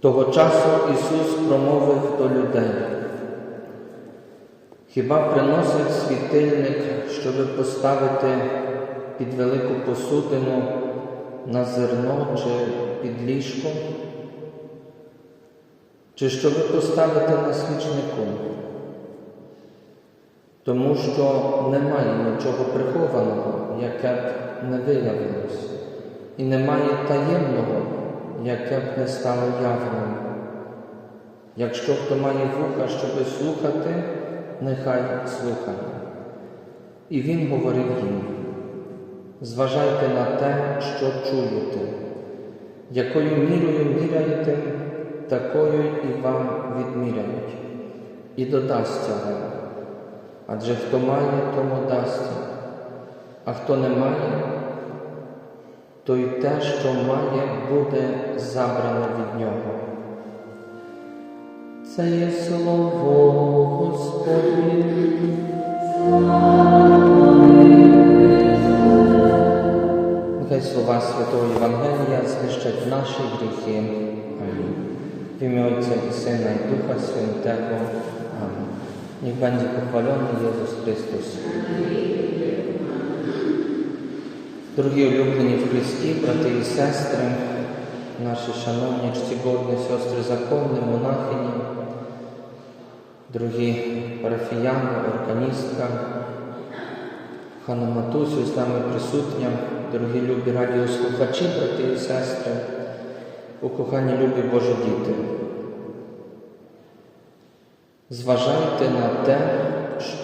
Того часу Ісус промовив до людей. Хіба приносить світильник, щоби поставити під велику посудину на зерно чи під ліжко? Чи щоби поставити на свічнику? Тому що немає нічого прихованого, яке б не виявилось, і немає таємного, яке б не стало явним. Якщо хто має вуха, щоби слухати, нехай слухає. І він говорив їм: зважайте на те, що чуєте, якою мірою міряєте, такою і вам відміряють, і додасться вам. Адже хто має, тому дасть, а хто не має, то й те, що має, буде забрано від нього. Це є слово Господнє. Нехай слова Святого Євангелія знищать наші гріхи. Амінь. В ім'я Отця і Сина і Духа Святого. Амінь. Niech będzie pochwalony Jezus Chrystus. Дорогі улюблені в Христі, брати і сестри, наші шановні чтігодні сестри законні, монахині, дорогі парафіяни, органістка, Хана Матусю, з нами присутня, дорогі любі радіослухачі, брати і сестри, укохані любі Божі діти. Зважайте на те,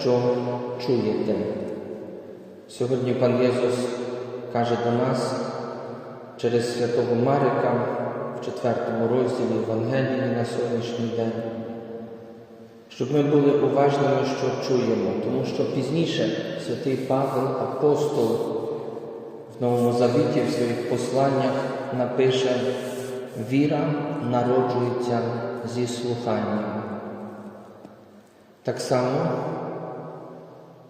що чуєте. Сьогодні пан Єсус каже до нас через святого Марика в четвертому розділі Євангелії на сьогоднішній день, щоб ми були уважними, що чуємо, тому що пізніше святий Павел, апостол в Новому Завіті в своїх посланнях напише Віра народжується зі слуханням. Так само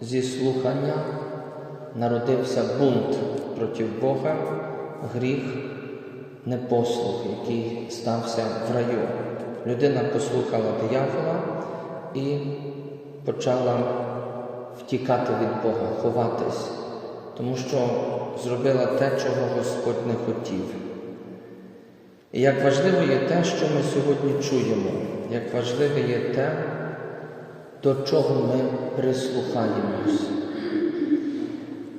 зі слухання народився бунт проти Бога, гріх, непослух, який стався в раю. Людина послухала диявола і почала втікати від Бога, ховатись, тому що зробила те, чого Господь не хотів. І як важливо є те, що ми сьогодні чуємо, як важливе є те, до чого ми прислухаємось.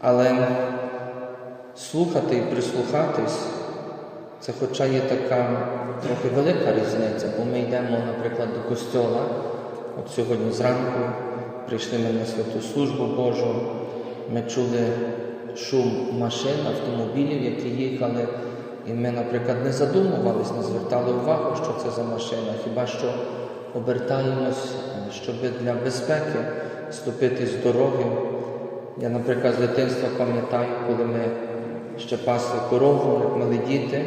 Але слухати і прислухатись, це хоча є така трохи велика різниця, бо ми йдемо, наприклад, до костьола. От сьогодні зранку прийшли ми на святу службу Божу, ми чули шум машин, автомобілів, які їхали, і ми, наприклад, не задумувались, не звертали увагу, що це за машина, хіба що обертаємось, щоб для безпеки ступити з дороги. Я, наприклад, з дитинства пам'ятаю, коли ми ще пасли корову, як мали діти,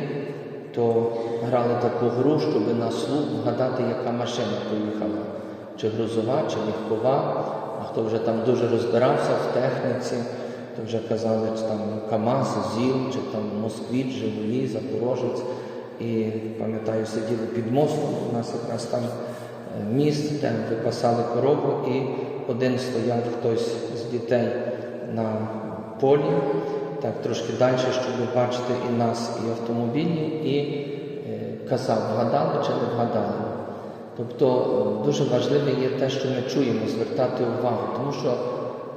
то грали таку гру, щоб на слух вгадати, яка машина поїхала, чи грузова, чи легкова, а хто вже там дуже розбирався в техніці, то вже казали, чи там КАМАЗ, ЗІЛ, чи там Москвіч, Жигулі, Запорожець. І пам'ятаю, сиділи під мостом, у нас якраз там міст, де випасали корову, і один стояв хтось з дітей на полі, так трошки далі, щоб бачити і нас, і автомобілі, і е, казав, вгадали чи не вгадали. Тобто е, дуже важливе є те, що ми чуємо, звертати увагу, тому що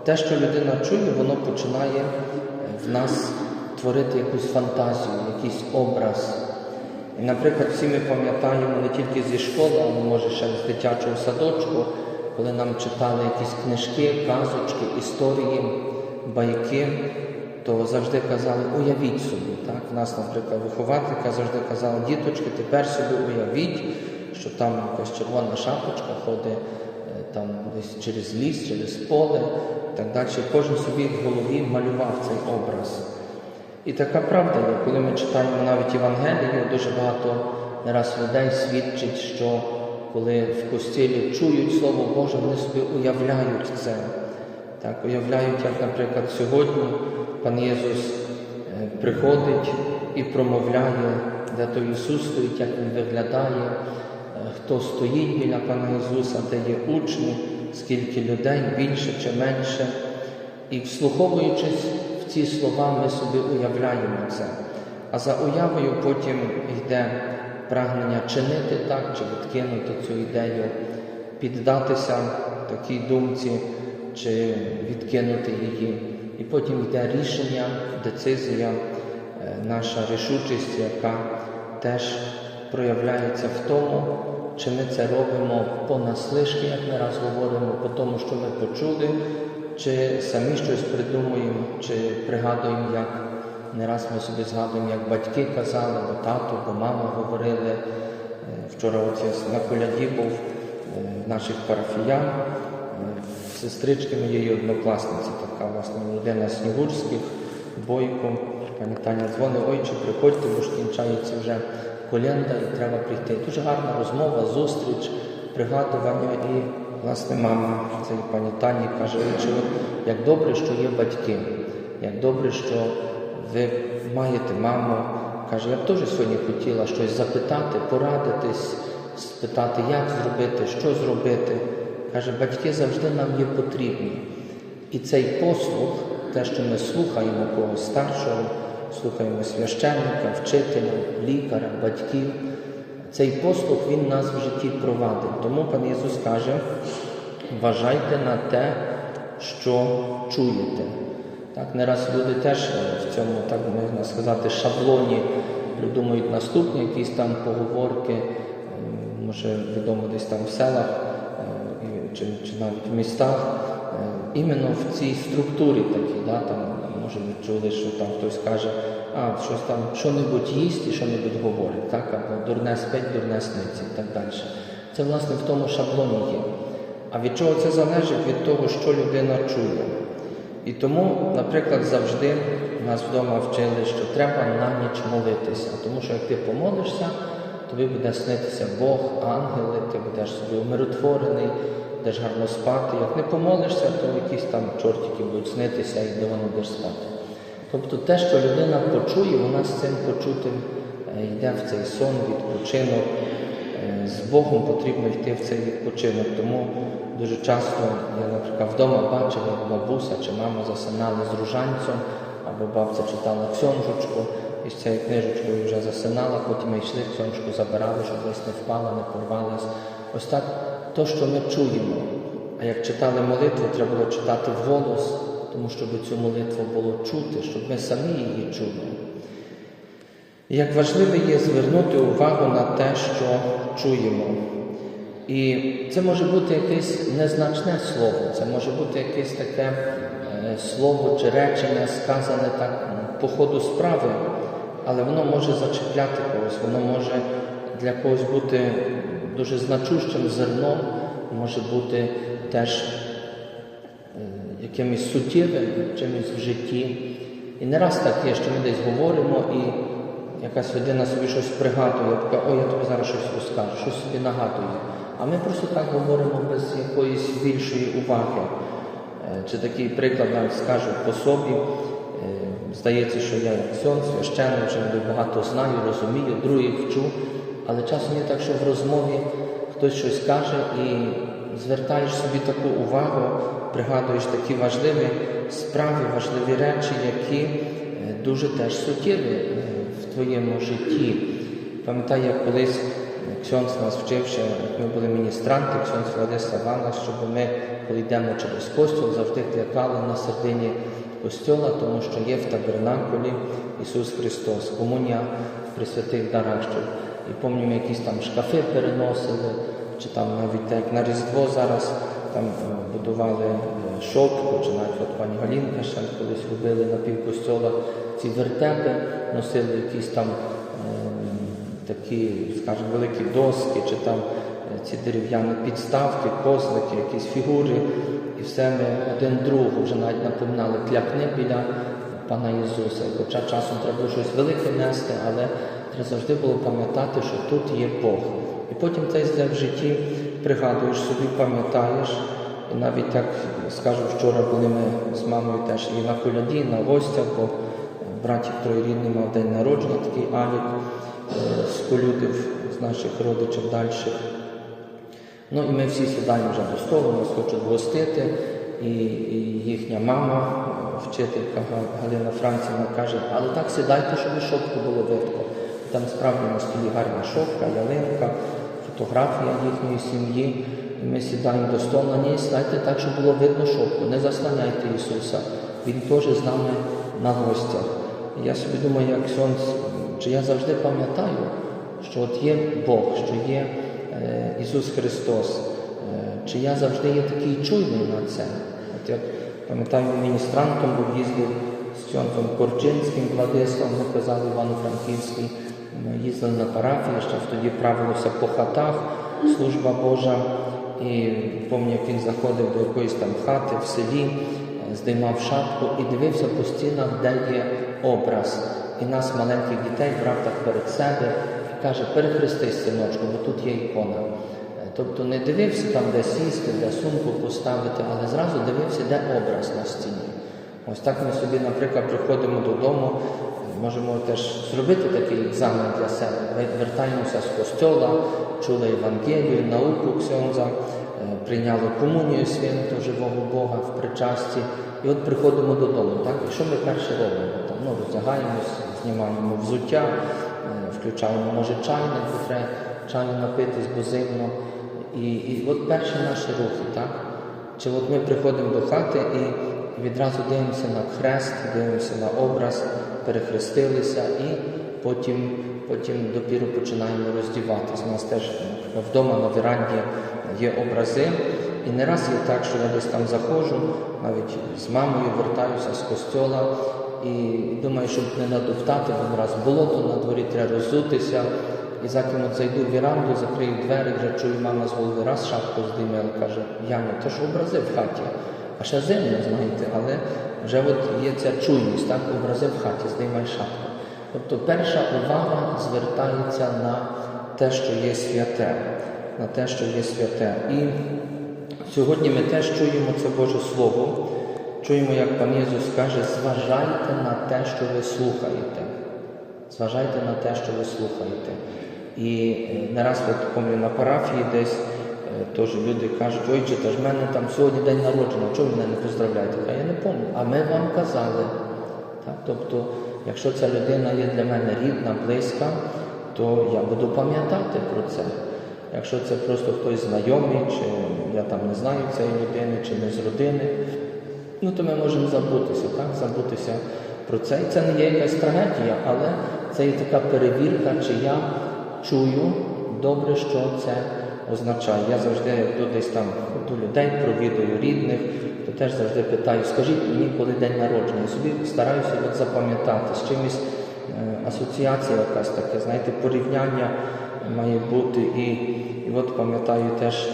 те, що людина чує, воно починає е, в нас творити якусь фантазію, якийсь образ. Наприклад, всі ми пам'ятаємо не тільки зі школи, але може ще з дитячого садочку, коли нам читали якісь книжки, казочки, історії, байки, то завжди казали, уявіть собі. Так? Нас, наприклад, вихователька завжди казала, діточки, тепер собі уявіть, що там якась червона шапочка ходить е, там десь через ліс, через поле і так далі. Кожен собі в голові малював цей образ. І така правда є, коли ми читаємо навіть Євангелію, дуже багато не раз людей свідчить, що коли в костілі чують Слово Боже, вони собі уявляють це. Так, уявляють, як, наприклад, сьогодні пан Єсус е, приходить і промовляє, де той Ісус стоїть, як Він виглядає, е, хто стоїть біля пана Ісуса, де є учні, скільки людей, більше чи менше. І вслуховуючись в ці слова, ми собі уявляємо це. А за уявою потім йде прагнення чинити так, чи відкинути цю ідею, піддатися такій думці, чи відкинути її. І потім йде рішення, децизія, е, наша рішучість, яка теж проявляється в тому, чи ми це робимо понаслишки, як ми раз говоримо, по тому, що ми почули, чи самі щось придумуємо, чи пригадуємо, як не раз ми собі згадуємо, як батьки казали, бо тато, бо мама говорили. Е, Вчора оце на коляді був е, наших парафіян, сестрички моєї однокласниці, така власне людина Снігурських, Бойко, пані Таня дзвонить, ойче, приходьте, бо ж кінчається вже колянда і треба прийти. Дуже гарна розмова, зустріч, пригадування. І, власне, мама цієї пані Тані каже, «Ойче, от як добре, що є батьки, як добре, що ви маєте маму. Каже, я б теж сьогодні хотіла щось запитати, порадитись, спитати, як зробити, що зробити. Каже, батьки завжди нам є потрібні. І цей послух, те, що ми слухаємо когось старшого, слухаємо священника, вчителя, лікаря, батьків, цей послух він нас в житті провадить. Тому пан Ісус каже, вважайте на те, що чуєте. Так, не раз люди теж е, в цьому, так можна сказати, шаблоні придумують наступні якісь там поговорки, може відомо десь там в селах чи, чи навіть в містах, е, іменно в цій структурі такій, да, там, може ви чули, що там хтось каже, а щось там що-небудь їсть і що-небудь говорить, так, або дурне спить, дурне сниться і так далі. Це власне в тому шаблоні є. А від чого це залежить? Від того, що людина чує. І тому, наприклад, завжди нас вдома вчили, що треба на ніч молитися, тому що як ти помолишся, тобі буде снитися Бог, ангели, ти будеш собі умиротворений, будеш гарно спати. Як не помолишся, то якісь там чортики будуть снитися і де воно будеш спати. Тобто те, що людина почує, вона з цим почутим е, йде в цей сон, відпочинок. Е, З Богом потрібно йти в цей відпочинок. Тому дуже часто я, наприклад, вдома бачив, як бабуся чи мама засинали з ружанцем, або бабця читала ксьонжечку, і з цією книжечкою вже засинала, потім йшли ксьонжку забирали, щоб десь не впала, не порвалась. Ось так то, що ми чуємо. А як читали молитву, треба було читати вголос, тому щоб цю молитву було чути, щоб ми самі її чули. І Як важливо є звернути увагу на те, що чуємо. І це може бути якесь незначне слово, це може бути якесь таке е, слово чи речення, сказане так по ходу справи, але воно може зачепляти когось, воно може для когось бути дуже значущим зерном, може бути теж е, якимось суттєвим чимось в житті. І не раз так є, що ми десь говоримо і якась людина собі щось пригадує, така, ой, я тобі зараз щось розкажу, щось собі нагадує. А ми просто так говоримо без якоїсь більшої уваги. Е, Чи такий приклад нам скажу по собі. Е, Здається, що я як ксьон, священник, вже багато знаю, розумію, других вчу. Але часом є так, що в розмові хтось щось каже і звертаєш собі таку увагу, пригадуєш такі важливі справи, важливі речі, які е, дуже теж суттєві е, в твоєму житті. Пам'ятаю, як колись Ксьонс нас вчив, ще як ми були міністранти, Ксьонс Владислав Іванович, щоб ми, коли йдемо через костюл, завжди клякали на середині костьола, тому що є в табернакулі Ісус Христос, комунія в присвятих дарах. Що, якісь там шкафи переносили, чи там навіть так, на Різдво зараз там будували шопку, чи навіть от пані Галінка ще колись робили на півкостьола ці вертепи, носили якісь там такі, скажімо, великі доски, чи там ці дерев'яні підставки, козлики, якісь фігури. І все ми один другу вже навіть напоминали, клякни біля пана Ісуса. Хоча часом треба було щось велике нести, але треба завжди було пам'ятати, що тут є Бог. І потім це йде в житті, пригадуєш собі, пам'ятаєш, І навіть так скажу, вчора були ми з мамою теж і на коляді, і на гостях, бо братів троєрідний мав день народження, такий Алік е, з колюдів з наших родичів дальших. Ну і ми всі сідаємо вже до столу, нас хочуть гостити. І, і їхня мама, е, вчителька Галина Францівна, каже, але так сідайте, щоб шопку було видко. Там справді на столі гарна шопка, ялинка, фотографія їхньої сім'ї. Ми сідаємо до столу на ній, сідайте так, щоб було видно шопку. Не заслоняйте Ісуса. Він теж з нами на гостях. Я собі думаю, як сонц, чи я завжди пам'ятаю, що от є Бог, що є е, Ісус Христос. Е, Чи я завжди є такий чуйний на це? От як пам'ятаю, міністрантом був їздив з Цьонком Корчинським, Владиславом, ми казали Івано-Франківський. Ми їздили на парафії, ще тоді правилося по хатах, служба Божа. І пам'ятаю, як він заходив до якоїсь там хати в селі, е, здіймав шапку і дивився по стінах, де є образ. І нас, маленьких дітей, брав так перед себе і каже, перехрестись, синочку, бо тут є ікона. Е, Тобто не дивився там, де сісти, де сумку поставити, але зразу дивився, де образ на стіні. Ось так ми собі, наприклад, приходимо додому, можемо теж зробити такий екзамен для себе. Ми вертаємося з костьола, чули Євангелію, науку Ксьонза, е, прийняли комунію святого живого Бога в причасті. І от приходимо додому. Так? І що ми перше робимо? Там, ну, роздягаємось, знімаємо взуття, е, включаємо, може, чайник, треба чаю напитись, бо зимно. І, і от перші наші рухи, так? Чи от ми приходимо до хати і відразу дивимося на хрест, дивимося на образ, перехрестилися і потім, потім допіру починаємо роздіватися. У нас теж вдома на веранді є образи. І не раз є так, що я десь там заходжу, навіть з мамою вертаюся з костьола і думаю, щоб не надовтати, бо раз болото на дворі треба роззутися. І заким от зайду в віранду, закрию двері, вже чую, мама з голови раз шапку здіймела, каже, Яня, то ж образи в хаті. А ще зимно, знаєте, але вже от є ця чуйність, так, образи в хаті, здіймай шапку. Тобто перша увага звертається на те, що є святе, на те, що є святе. І сьогодні ми теж чуємо це Боже Слово, чуємо, як пан Єсус каже, зважайте на те, що ви слухаєте. Зважайте на те, що ви слухаєте. І не раз от пам'ятаю на парафії десь теж люди кажуть, ой, чи ж в мене там сьогодні день народження, чого ви мене не поздравляєте? А я не пам'ятаю, а ми вам казали. Так? Тобто, якщо ця людина є для мене рідна, близька, то я буду пам'ятати про це. Якщо це просто хтось знайомий, чи я там не знаю цієї людини, чи не з родини, ну то ми можемо забутися, так? забутися про це. І це не є якась трагедія, але це є така перевірка, чи я чую добре, що це означає. Я завжди йду десь там до людей, провідую рідних, то теж завжди питаю, скажіть мені, коли день народження. Я собі стараюся от запам'ятати з чимось е, асоціація якась таке, знаєте, порівняння має бути. І, і от пам'ятаю теж,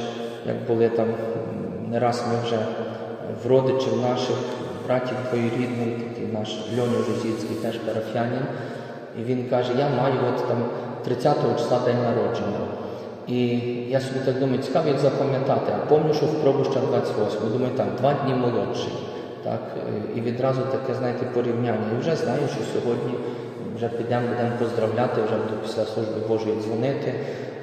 як були там не раз ми вже в родичів наших, братів двоюрідний, такий наш Льоня Жузіцький, теж парафіянин. І він каже, я маю от там 30 числа день народження. І я собі так думаю, цікаво, як запам'ятати. А пам'ятаю, що в Пробуща 28. Думаю, так, два дні молодший. Так, е, і відразу таке, знаєте, порівняння. І вже знаю, що сьогодні вже підемо, будемо поздравляти, вже буду після служби Божої дзвонити,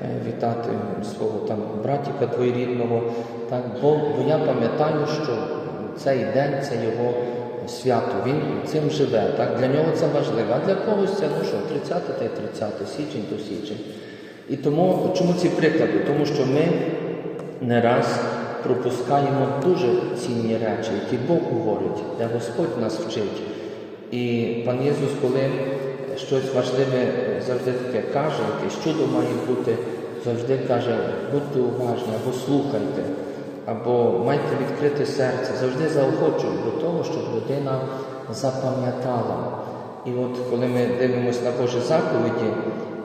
е, вітати свого там братіка двоєрідного. Так, бо, бо я пам'ятаю, що цей день це його свято. Він цим живе. Так? Для нього це важливо. А для когось це ну що, 30 та й 30, січень то січень. І тому чому ці приклади? Тому що ми не раз пропускаємо дуже цінні речі, які Бог говорить, де Господь нас вчить. І пан Єсус, коли щось важливе завжди таке каже, якесь чудо має бути, завжди каже, будьте уважні або слухайте, або майте відкрите серце, завжди заохочує до того, щоб людина запам'ятала. І от коли ми дивимося на Божі заповіді,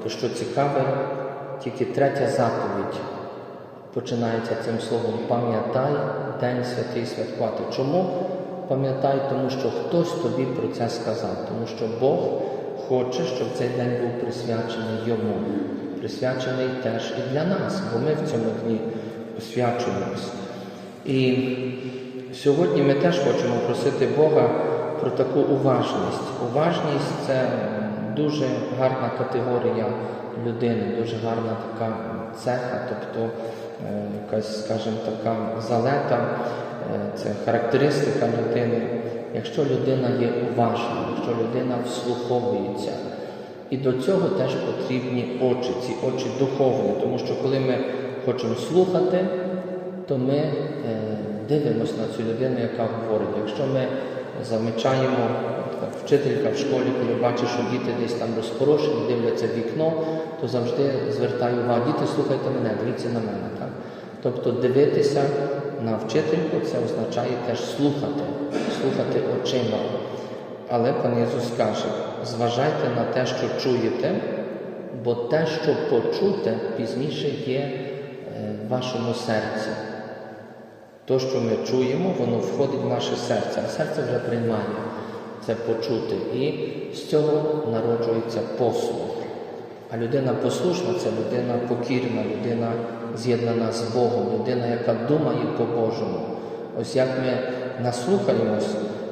то що цікаве, тільки третя заповідь починається цим словом пам'ятай День святий святкувати. Чому пам'ятай? Тому що хтось тобі про це сказав, тому що Бог хоче, щоб цей день був присвячений йому, присвячений теж і для нас, бо ми в цьому дні освячуємось. І сьогодні ми теж хочемо просити Бога про таку уважність. Уважність це дуже гарна категорія людини, дуже гарна така цеха, тобто е, якась, скажімо, така залета, е, це характеристика людини. Якщо людина є уважна, якщо людина вслуховується. І до цього теж потрібні очі, ці очі духовні, тому що коли ми хочемо слухати, то ми е, дивимося на цю людину, яка говорить. Якщо ми замічаємо, як вчителька в школі, коли бачить, що діти десь там розпорошені, дивляться вікно, то завжди звертаю увагу, діти, слухайте мене, дивіться на мене. Так? Тобто дивитися на вчительку це означає теж слухати, слухати очима. Але пан Ісус каже, зважайте на те, що чуєте, бо те, що почуте, пізніше є е, в вашому серці. То, що ми чуємо, воно входить в наше серце, а серце вже приймає це почути. І з цього народжується послух. А людина послушна це людина покірна, людина з'єднана з Богом, людина, яка думає по-божому. Ось як ми наслухаємось,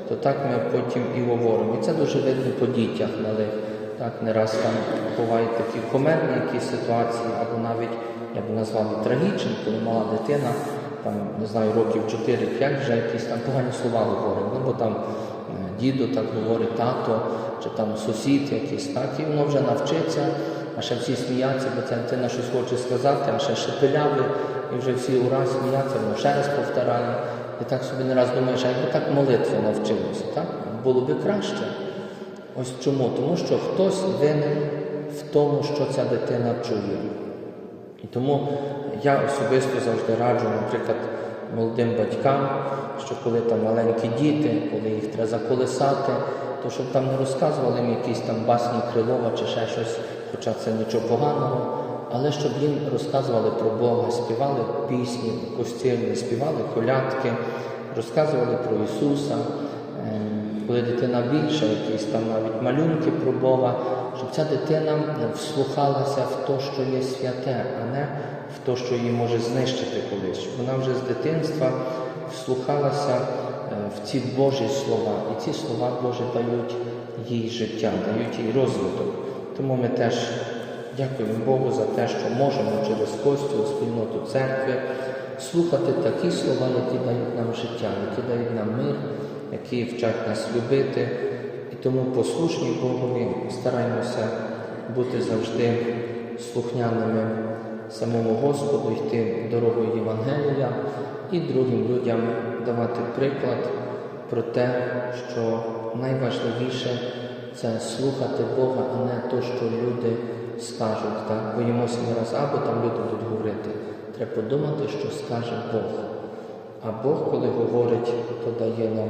то так ми потім і говоримо. І це дуже видно по дітях малих. Так, не раз там бувають такі комедні якісь ситуації, або навіть, я б назвав трагічні, коли мала дитина, там, не знаю, років 4-5 вже якісь там погані слова говорить. Ну, бо там діду так говорить, тато, чи там сусід якийсь, так, і воно вже навчиться, а ще всі сміються, бо ця дитина щось хоче сказати, а ще шепелявий, і вже всі ура сміються, воно ще раз повторяє. І так собі не раз думаєш, а якби так молитви навчилося, так? Було би краще. Ось чому? Тому що хтось винен в тому, що ця дитина чує. І тому я особисто завжди раджу, наприклад, молодим батькам, що коли там маленькі діти, коли їх треба заколисати, то щоб там не розказували їм якісь там басні Крилова чи ще щось, хоча це нічого поганого, але щоб їм розказували про Бога, співали пісні костільні, співали колядки, розказували про Ісуса. Коли дитина більша, якісь там навіть малюнки про Бога, щоб ця дитина вслухалася в те, що є святе, а не в те, що її може знищити колись. Вона вже з дитинства вслухалася е, в ці Божі слова. І ці слова Божі дають їй життя, дають їй розвиток. Тому ми теж дякуємо Богу за те, що можемо через Костю, спільноту церкви слухати такі слова, які дають нам життя, які дають нам мир які вчать нас любити. І тому послушні Богові стараємося бути завжди слухняними самому Господу, йти дорогою Євангелія і другим людям давати приклад про те, що найважливіше це слухати Бога, а не то, що люди скажуть. Так? Боїмося не раз, або там люди будуть говорити. Треба подумати, що скаже Бог. А Бог, коли говорить, то дає нам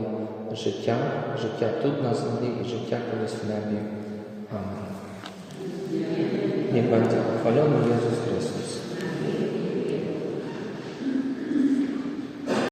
життя, життя тут на землі і життя колись в небі. Амінь. Niech będzie pochwalony